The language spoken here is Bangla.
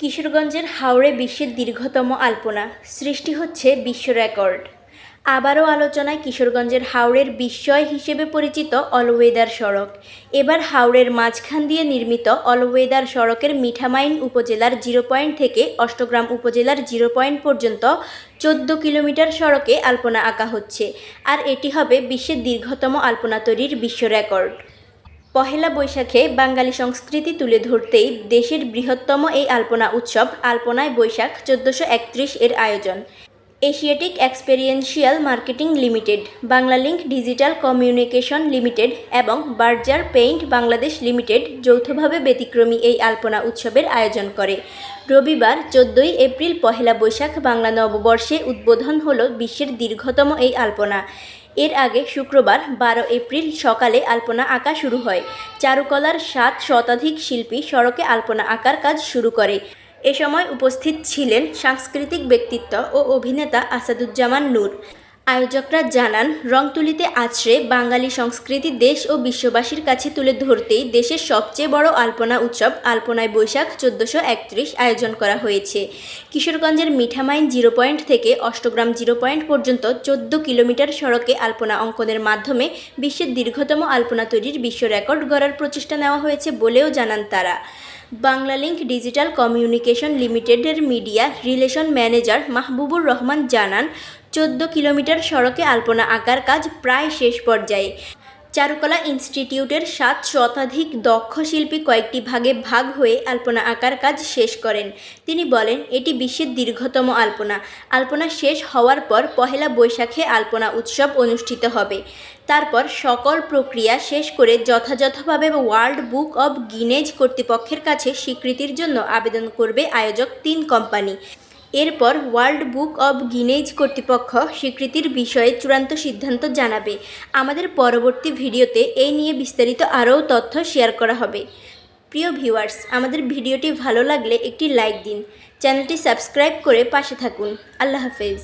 কিশোরগঞ্জের হাওড়ে বিশ্বের দীর্ঘতম আলপনা, সৃষ্টি হচ্ছে বিশ্ব রেকর্ড। আবারও আলোচনায় কিশোরগঞ্জের হাওড়ের বিস্ময় হিসেবে পরিচিত অলওয়েদার সড়ক। এবার হাওড়ের মাঝখান দিয়ে নির্মিত অলওয়েদার সড়কের মিঠামাইন উপজেলার জিরো পয়েন্ট থেকে অষ্টগ্রাম উপজেলার জিরো পয়েন্ট পর্যন্ত চোদ্দ কিলোমিটার সড়কে আলপনা আঁকা হচ্ছে। আর এটি হবে বিশ্বের দীর্ঘতম আলপনা তৈরির বিশ্ব রেকর্ড। পহেলা বৈশাখে বাঙালি সংস্কৃতি তুলে ধরতেই দেশের বৃহত্তম এই আলপনা উৎসব আলপনায় বৈশাখ চোদ্দোশো একত্রিশ এর আয়োজন। Asiatic experiential marketing limited, Banglalink digital communication limited এবং বার্জার পেইন্ট বাংলাদেশ লিমিটেড যৌথভাবে ব্যতিক্রমী এই আলপনা উৎসবের আয়োজন করে। রবিবার চোদ্দোই এপ্রিল পহেলা বৈশাখ বাংলা নববর্ষে উদ্বোধন হলো বিশ্বের দীর্ঘতম এই আলপনা। এর আগে শুক্রবার বারো এপ্রিল সকালে আলপনা আঁকা শুরু হয়। চারুকলার সাত শতাধিক শিল্পী সড়কে আলপনা আঁকার কাজ শুরু করে। এ সময় উপস্থিত ছিলেন সাংস্কৃতিক ব্যক্তিত্ব ও অভিনেতা আসাদুজ্জামান নূর। আয়োজকরা জানান, রংতুলিতে আছড়ে বাঙালি সংস্কৃতি দেশ ও বিশ্ববাসীর কাছে তুলে ধরতেই দেশের সবচেয়ে বড় আলপনা উৎসব আলপনায় বৈশাখ চোদ্দোশো একত্রিশ আয়োজন করা হয়েছে। কিশোরগঞ্জের মিঠামাইন জিরো পয়েন্ট থেকে অষ্টগ্রাম জিরো পয়েন্ট পর্যন্ত চোদ্দ কিলোমিটার সড়কে আলপনা অঙ্কনের মাধ্যমে বিশ্বের দীর্ঘতম আলপনা তৈরির বিশ্ব রেকর্ড গড়ার প্রচেষ্টা নেওয়া হয়েছে বলেও জানান তারা। বাংলালিংক ডিজিটাল কমিউনিকেশন লিমিটেডের media relation manager Mahbubur Rahman জানান চোদ্দ কিলোমিটার সড়কে আলপনা আঁকার কাজ প্রায় শেষ পর্যায়ে। চারুকলা ইনস্টিটিউটের সাত শতাধিক দক্ষ শিল্পী কয়েকটি ভাগে ভাগ হয়ে আলপনা আঁকার কাজ শেষ করেন। তিনি বলেন, এটি বিশ্বের দীর্ঘতম আলপনা। আলপনা শেষ হওয়ার পর পহেলা বৈশাখে আলপনা উৎসব অনুষ্ঠিত হবে। তারপর সকল প্রক্রিয়া শেষ করে যথাযথভাবে ওয়ার্ল্ড বুক অব গিনেজ কর্তৃপক্ষের কাছে স্বীকৃতির জন্য আবেদন করবে আয়োজক তিন কোম্পানি। এরপর ওয়ার্ল্ড বুক অব গিনেজ কর্তৃপক্ষ স্বীকৃতির বিষয়ে চূড়ান্ত সিদ্ধান্ত জানাবে। আমাদের পরবর্তী ভিডিওতে এই নিয়ে বিস্তারিত আরও তথ্য শেয়ার করা হবে। প্রিয় ভিউয়ার্স, আমাদের ভিডিওটি ভালো লাগলে একটি লাইক দিন। চ্যানেলটি সাবস্ক্রাইব করে পাশে থাকুন। আল্লাহ হাফেজ।